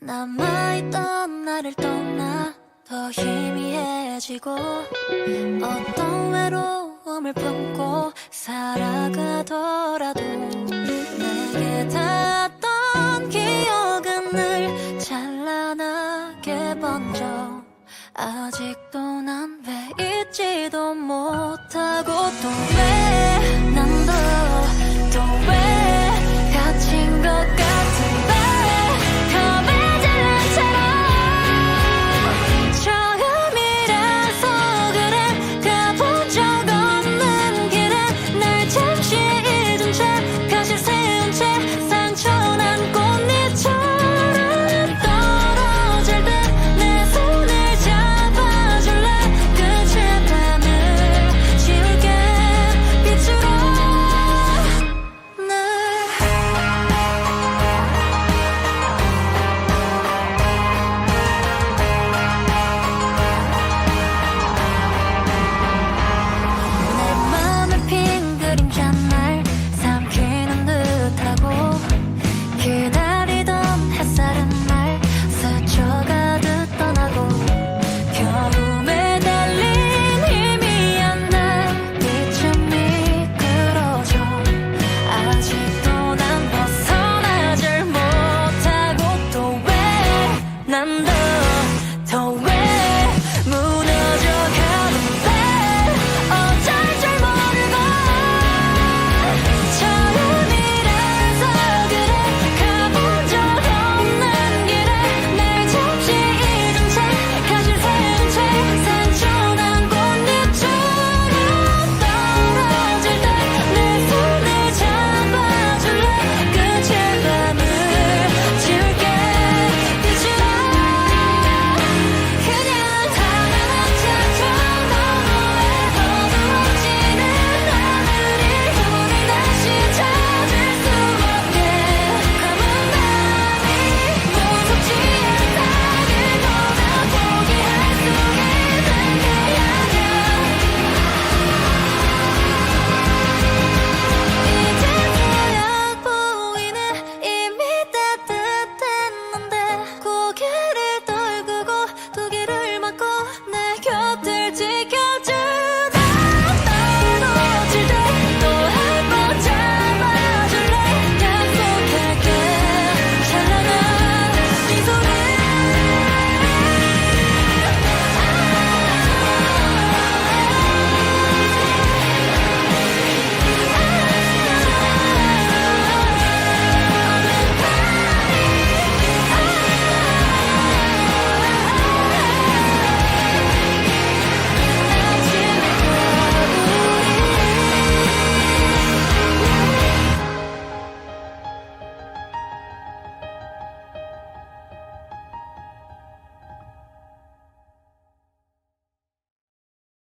남아있던 나를 떠나 더 희미해지고 어떤 외로움을 품고 살아가더라도 내게 닿았던 기억은 늘 찬란하게 번져 아직도 난 왜 잊지도 못하고 또